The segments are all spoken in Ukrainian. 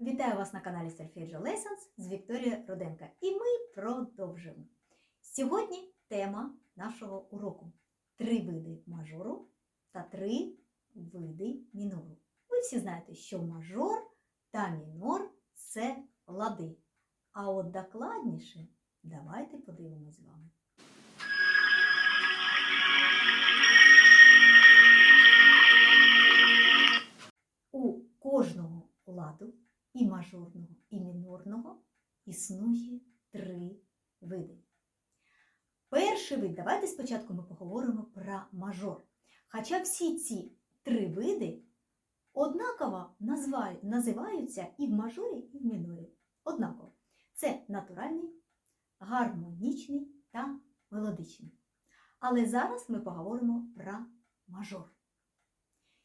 Вітаю вас на каналі Solfeggio Lessons з Вікторією Руденко. І ми продовжуємо. Сьогодні тема нашого уроку: три види мажору та три види мінору. Ви всі знаєте, що мажор та мінор це лади. А от докладніше давайте подивимось з вами. Мажорного, і мінорного існує три види. Перший вид, давайте спочатку ми поговоримо про мажор. Хоча всі ці три види однаково називаються і в мажорі, і в мінорі. Однаково. Це натуральний, гармонічний та мелодичний. Але зараз ми поговоримо про мажор.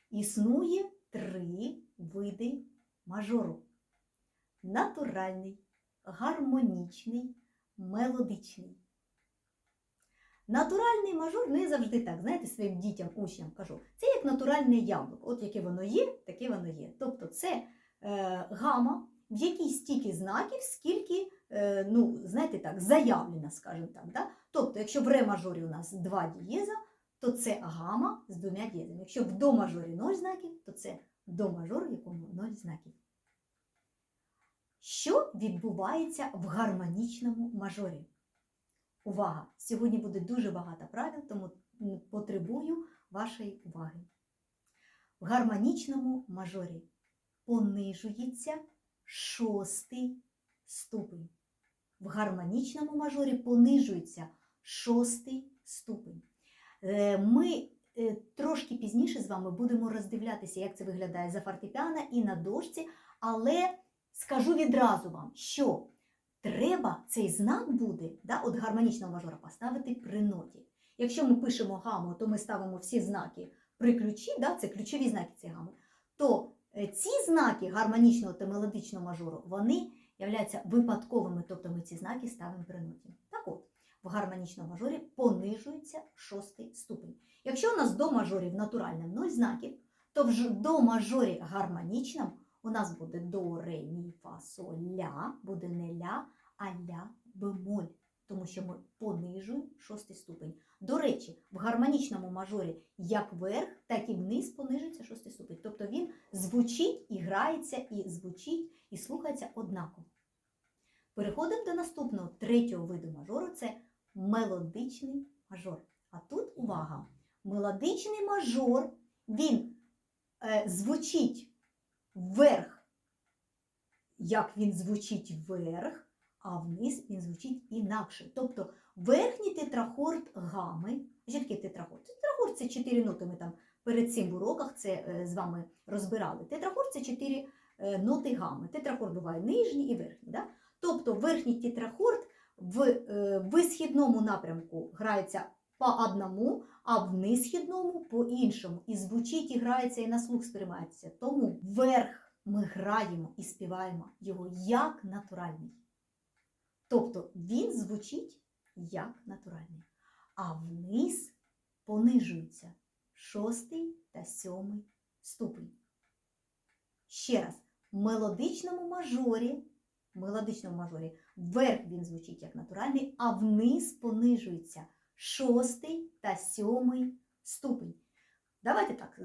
Існує три види мажору: натуральний, гармонічний, мелодичний. Натуральний мажор не завжди так, знаєте, своїм дітям, учням кажу, це як натуральне яблуко. От яке воно є, таке воно є. Тобто це е, гама, в якій стільки знаків, скільки, е, ну, знаєте так, заявлено, скажімо так. Да? Тобто, якщо в ре мажорі у нас два дієза, то це гама з двома дієзами. Якщо в до мажорі 0 знаків, то це до мажор, якому 0 знаків. Що відбувається в гармонічному мажорі? Увага! Сьогодні буде дуже багато правил, тому потребую вашої уваги. В гармонічному мажорі понижується шостий ступень. В гармонічному мажорі понижується шостий ступень. Е, Ми е, трошки пізніше з вами будемо роздивлятися, як це виглядає за фортепіано і на дошці, але скажу відразу вам, що треба цей знак буде, да, от гармонічного мажора, поставити при ноті. Якщо ми пишемо гаму, то ми ставимо всі знаки при ключі, да, це ключові знаки цієї гами, то е, ці знаки гармонічного та мелодичного мажору, вони являються випадковими, тобто ми ці знаки ставимо при ноті. Так от, в гармонічному мажорі понижується шостий ступень. Якщо у нас до мажорів натуральним 0 знаків, то в до мажорі гармонічному у нас буде до, ре, мі, фа, соль, ля, буде не ля, а ля бемоль, тому що ми понижуємо шостий ступень. До речі, в гармонічному мажорі як вверх, так і вниз понижується шостий ступень. Тобто він звучить і грається, і звучить, і слухається однаково. Переходимо до наступного третього виду мажору це мелодичний мажор. А тут увага! Мелодичний мажор, він е, звучить вверх, як він звучить вверх, а вниз він звучить інакше. Тобто верхній тетрахорд гами. Таке тетрахорд? Тетрахорд це 4 ноти. Ми там перед цим в уроках це е, з вами розбирали. Тетрахорд це 4 е, ноти гами. Тетрахорд буває нижній і верхній. Да? Тобто верхній тетрахорд в е, висхідному напрямку грається по одному, а в нисхідному по іншому. І звучить, і грається, і на слух сприймається. Тому вверх ми граємо і співаємо його як натуральний. Тобто він звучить як натуральний. А вниз понижується шостий та сьомий ступень. Ще раз, в мелодичному мажорі, в мелодичному мажорі вверх він звучить як натуральний, а вниз понижується шостий та сьомий ступень. Давайте так,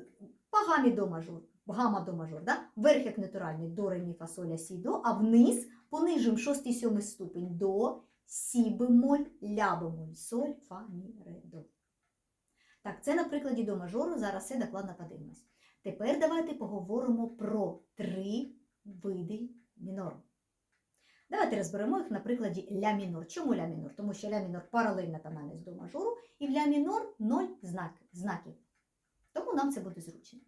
по гамі до мажор, гама до мажор, да? вверх як натуральний до ре, мі, фа, соль, ля, сі, до, а вниз понижуємо шостий сьомий ступень до сі бемоль, ля бемоль, соль, фа, мі, ре, до. Так, це на прикладі до мажору, зараз все докладно подивимось. Тепер давайте поговоримо про три види мінору. Давайте розберемо їх на прикладі ля мінор. Чому ля мінор? Тому що ля мінор паралельна тональність до мажору, і в ля мінор 0 знаків. Тому нам це буде зручно.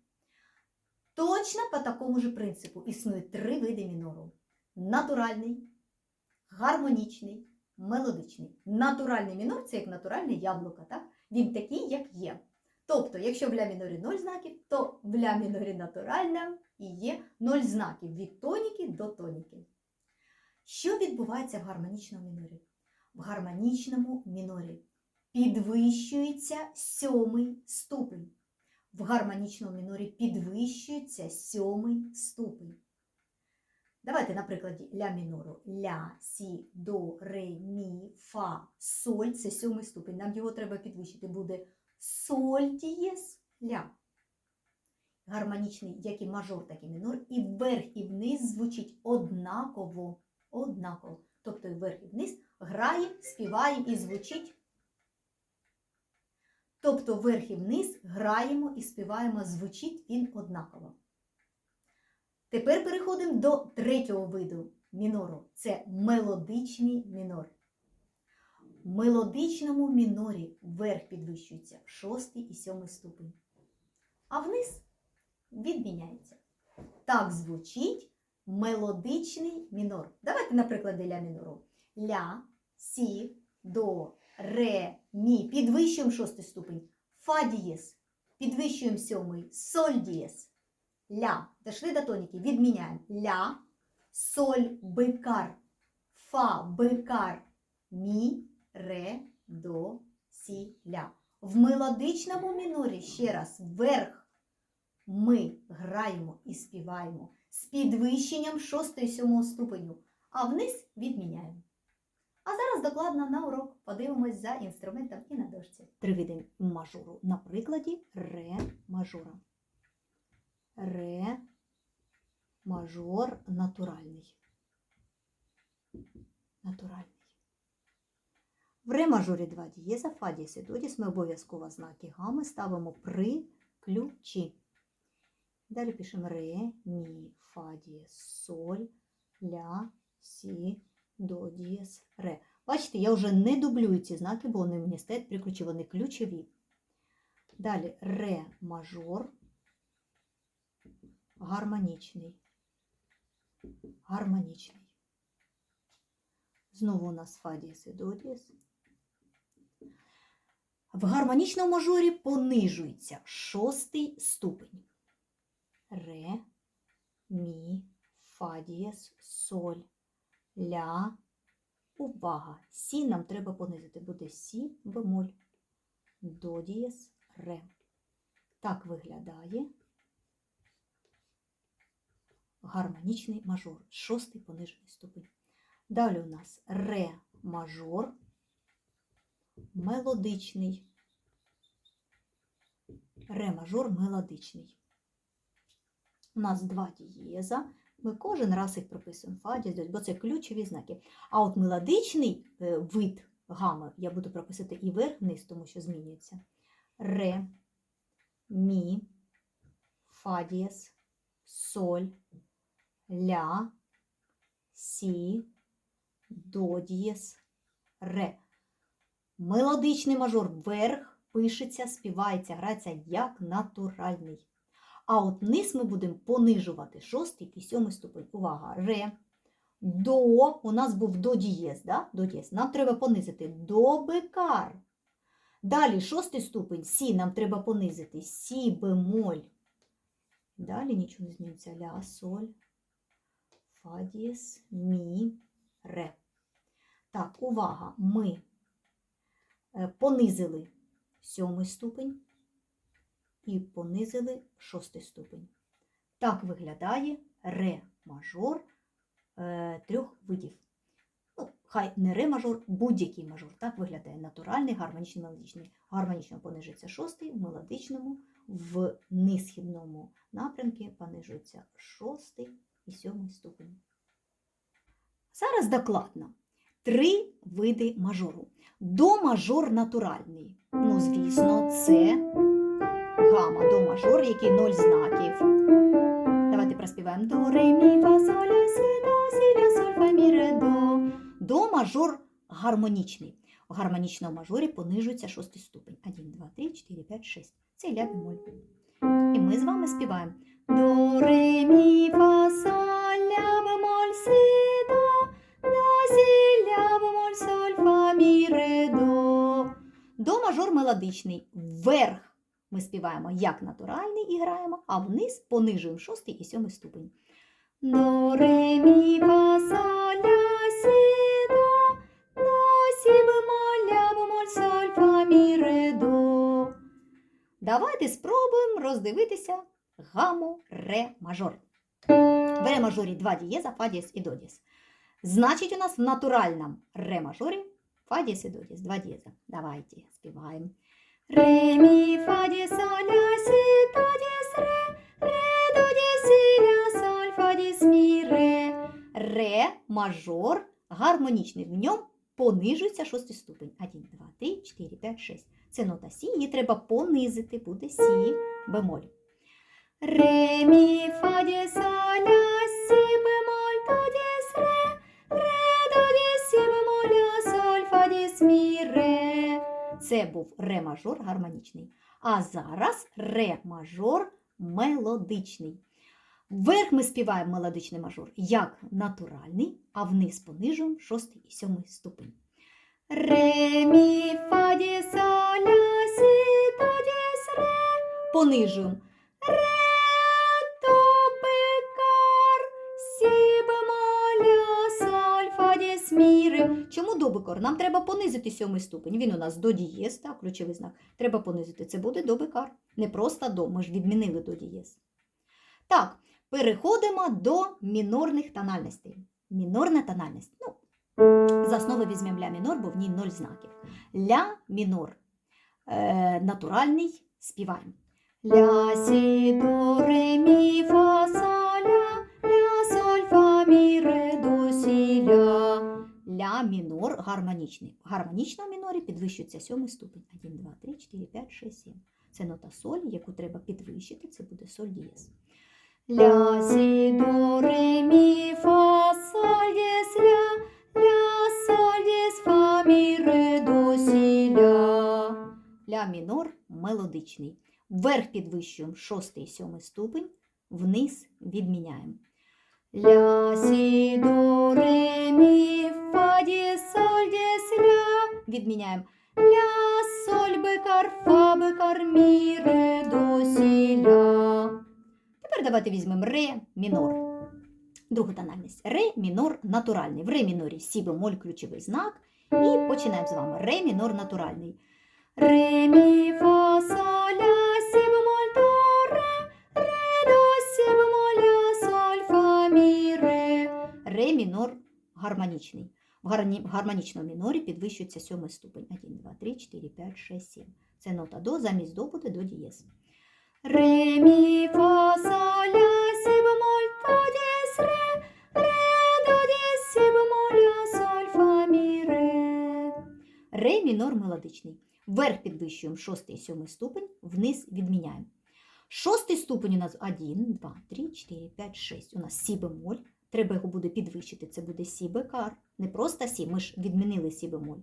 Точно по такому ж принципу існують три види мінору: натуральний, гармонічний, мелодичний. Натуральний мінор це як натуральне яблуко. Так? Він такий, як є. Тобто, якщо в ля мінорі 0 знаків, то в ля мінорі натуральна і є 0 знаків від тоніки до тоніки. Що відбувається в гармонічному мінорі? В гармонічному мінорі підвищується сьомий ступень. В гармонічному мінорі підвищується сьомий ступень. Давайте на прикладі ля мінору. Ля, сі, до, ре, мі, фа, соль це сьомий ступень. Нам його треба підвищити. Буде соль дієс, ля. Гармонічний, як і мажор, так і мінор. І вверх і вниз звучить однаково. Однаково. Тобто і вверх і вниз граємо, співаємо і звучить. Тобто вверх і вниз граємо і співаємо, звучить він однаково. Тепер переходимо до третього виду мінору. Це мелодичний мінор. В мелодичному мінорі вверх підвищується шостий і сьомий ступень, а вниз відміняється. Так звучить мелодичний мінор. Давайте, наприклад, ля мінору. Ля, сі, до, ре, мі. Підвищуємо шостий ступень. Фа дієс. Підвищуємо сьомий. Соль дієс. Ля. Дошли до тоніки. Відміняємо. Ля, соль, бикар. Фа, бикар. Мі, ре, до, сі, ля. В мелодичному мінорі ще раз вверх ми граємо і співаємо з підвищенням 6 і 7 ступеню, а вниз відміняємо. А зараз докладно на урок подивимось за інструментом і на дошці. Три види мажору. На прикладі ре мажора. Ре мажор натуральний. Натуральний. В ре мажорі 2 дієза, фа дієс і ми обов'язково знаки гами ставимо при ключі. Далі пишемо ре, мі, фа дієс, соль, ля, сі, до дієс, ре. Бачите, я вже не дублюю ці знаки, бо вони мені стоять при вони ключові. Далі ре мажор, гармонічний. Гармонічний. Знову у нас фа дієс і до дієс. В гармонічному мажорі понижується шостий ступень. Ре, мі, фа дієс, соль, ля. Увага! Сі нам треба понизити. Буде сі бемоль. До дієс, ре. Так виглядає гармонічний мажор. Шостий понижений ступень. Далі у нас ре мажор, мелодичний. Ре мажор мелодичний. У нас два дієза. Ми кожен раз їх прописуємо фа дієз, бо це ключові знаки. А от мелодичний е, вид гами я буду прописати і вверх-вниз, тому що змінюється. Ре, мі, фа дієз, соль, ля, сі, до дієс, ре. Мелодичний мажор вверх пишеться, співається, грається як натуральний. А от низ ми будемо понижувати шостий і сьомий ступень. Увага! Ре. До. У нас був до дієз, да? до дієз. Нам треба понизити до бекар. Далі шостий ступень Сі нам треба понизити. Сі бемоль. Далі нічого не зміниться. Ля, соль, фа дієс, мі, ре. Так, увага! Ми е, понизили сьомий ступень і понизили шостий ступень. Так виглядає ре мажор е, трьох видів. Ну, хай не ре мажор, будь-який мажор. Так виглядає натуральний, гармонічний, мелодичний. Гармонічно понижується шостий, в мелодичному, в нисхідному напрямку понижується шостий і сьомий ступень. Зараз докладно. Три види мажору. До мажор натуральний. Ну, звісно, це гама до мажор, який ноль знаків. Давайте проспіваємо до ре, мі, фа, соль, ля, сі, до, сі, ля, соль, фа, мі, ре, до. До мажор гармонічний. У гармонічному мажорі понижується шостий ступень. 1, 2, 3, 4, 5, 6. Це ля бемоль. І ми з вами співаємо до ре, мі, фа, соль, ля, бемоль, си, до, до, сі, ля, бемоль, соль, фа, мі, ре, до. До мажор мелодичний. Вверх ми співаємо як натуральний і граємо, а вниз понижуємо шостий і сьомий ступень. До, ре, мі, фа, соль, ля, сі, до, до, сі, бемоль, ля, бемоль, соль, фа, мі, ре, до. Давайте спробуємо роздивитися гаму ре мажор. В ре мажорі два дієза, фа дієз і до дієз. Значить, у нас в натуральному ре мажорі фа дієз і до дієз, два дієза. Давайте співаємо. Ре, мі, фа, дієз, ре, до сі, ля, соль, фа, мі, ре. Ре мажор гармонічний. В ньому понижується шостий ступень. 1, 2, 3, 4, 5, 6. Це нота Сі, її треба понизити, буде Сі бемоль. Ре, мі, фа, дієз, соль, Це був ре мажор гармонічний. А зараз ре мажор мелодичний. Вверх ми співаємо мелодичний мажор як натуральний, а вниз понижуємо шостий і сьомий ступень. Ре, мі, фа, ді, ля, сі, до, дієс, ре. Понижуємо. Ре, до, бекар, сі, бемоль, соль, фа, дієс, мі, ре. Чому до бекар? Нам треба понизити сьомий ступень. Він у нас до дієс, так, ключовий знак. Треба понизити. Це буде до бекар. Не просто до, ми ж відмінили до дієс. Так, переходимо до мінорних тональностей. Мінорна тональність. Ну, за основу візьмемо ля мінор, бо в ній ноль знаків. Ля мінор. Е, натуральний співаємо. Ля, сі, до, ре, мі, фа, са, Ля мінор гармонічний. В гармонічному мінорі підвищується сьомий ступень. 1, 2, 3, 4, 5, 6, 7. Це нота соль, яку треба підвищити, це буде соль дієс. Ля, сі, до, ре, мі, фа, соль, дієс, ля, ля, соль, дієс, фа, мі, ре, до, сі, ля. Ля мінор мелодичний. Вверх підвищуємо шостий і сьомий ступень, вниз відміняємо. Ля, сі, до, ре, мі, Відміняємо. Ля, соль, бекар, фа, бекар, мі, ре, до, сі, ля. Тепер давайте візьмемо ре мінор. Друга тональність. Ре мінор натуральний. В ре мінорі сі бемоль ключовий знак. І починаємо з вами. Ре мінор натуральний. Ре, мі, фа, са, ля, сі бемоль, до, ре, ре, до, сі бемоль, ля, соль, фа, мі, ре. Ре мінор гармонічний. В гармонічному мінорі підвищується сьомий ступень. 1, 2, 3, 4, 5, 6, 7. Це нота до, замість до буде до дієс. Ре, мі, фа, са, ля, сі, бемоль, до, дієс, ре, ре, до, дієс, сі, бемоль, ля, соль, фа, мі, ре. Ре мінор мелодичний. Вверх підвищуємо шостий і сьомий ступень, вниз відміняємо. Шостий ступень у нас 1, 2, 3, 4, 5, 6. У нас сі бемоль. Треба його буде підвищити. Це буде сі бекар. Не просто сі, ми ж відмінили сі бемоль.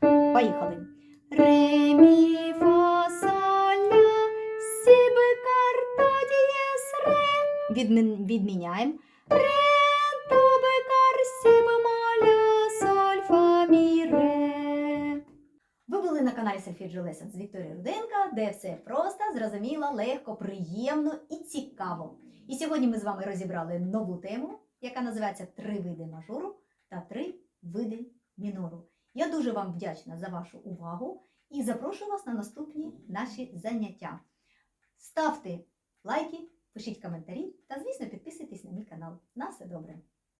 Поїхали. Ре, мі, фа, са, ля, сі бекар, до дієс, ре. Відмін, відміняємо. Ре, до бекар, сі бемоль, ля, соль, фа, мі, ре. Ви були на каналі Solfeggio Lessons з Вікторією Руденка, де все просто, зрозуміло, легко, приємно і цікаво. І сьогодні ми з вами розібрали нову тему, яка називається Три види мажору та три види мінору. Я дуже вам вдячна за вашу увагу і запрошую вас на наступні наші заняття. Ставте лайки, пишіть коментарі та, звісно, підписуйтесь на мій канал. На все добре!